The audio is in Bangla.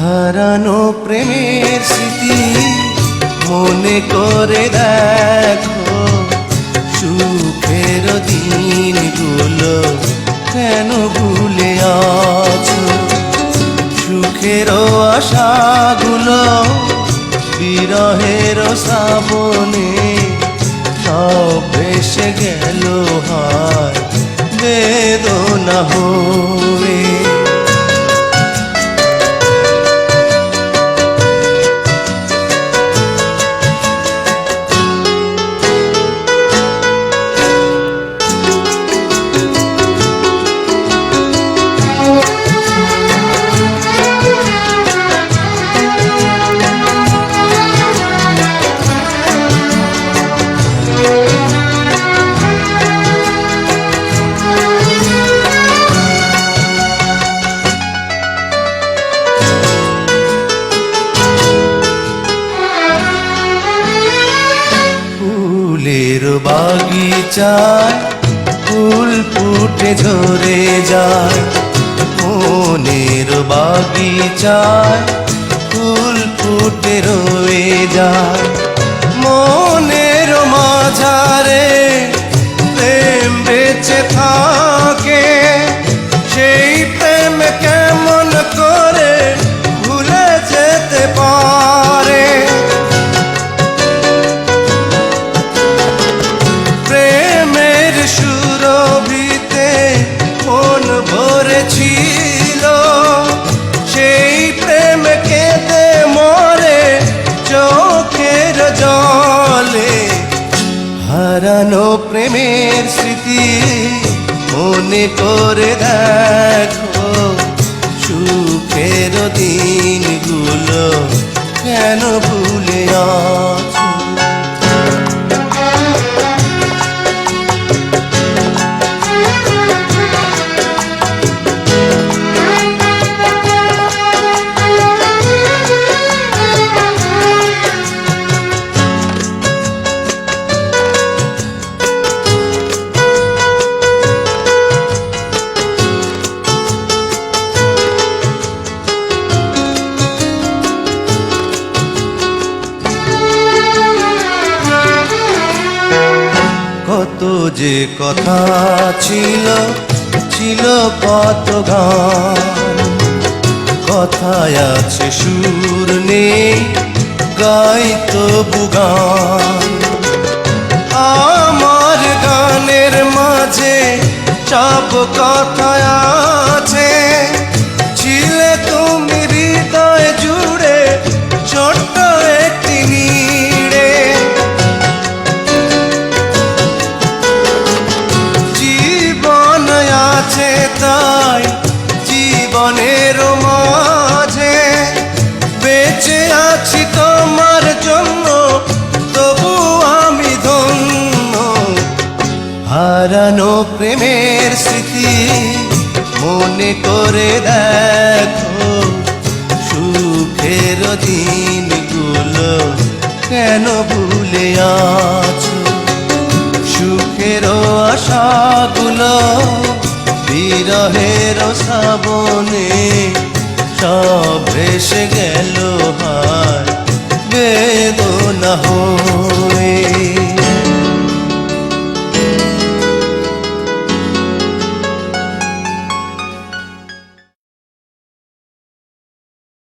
হারানো প্রেমের স্মৃতি মনে করে দেখো। সুখের দিন দিনগুলো কেন ভুলে আছো? সুখের আশাগুলো বিরহের শ্রাবণে সব ভেসে গেল হায়। বেদনা হয়ে বাগিচায় ফুল ফুটে ঝরে যায়। মনের বাগিচায় ফুল ফুটে রয়ে যায়। মনের মাঝারে সুরভিতে মন ভরেছিল। সেই প্রেম কেঁদে মরে চোখের জলে। হারানো প্রেমের স্মৃতি মনে করে দেখো। সুখের দিনগুলো কেন ভুলে আছো? যে কথা ছিল ছিল কত গান কথায় আছে সুর নেই গাই তো বুগান। আমার গানের মাঝে চাপ কথা জীবনের মাঝে বেঁচে আছি তোমার জন্য, তবু আমি ধন্য। হারানো প্রেমের স্মৃতি মনে করে দেখো, সুখের দিনগুলো কেন ভুলে আছো? সুখের আশাগুলো বিরহের শ্রাবণে সব ভেসে গেল।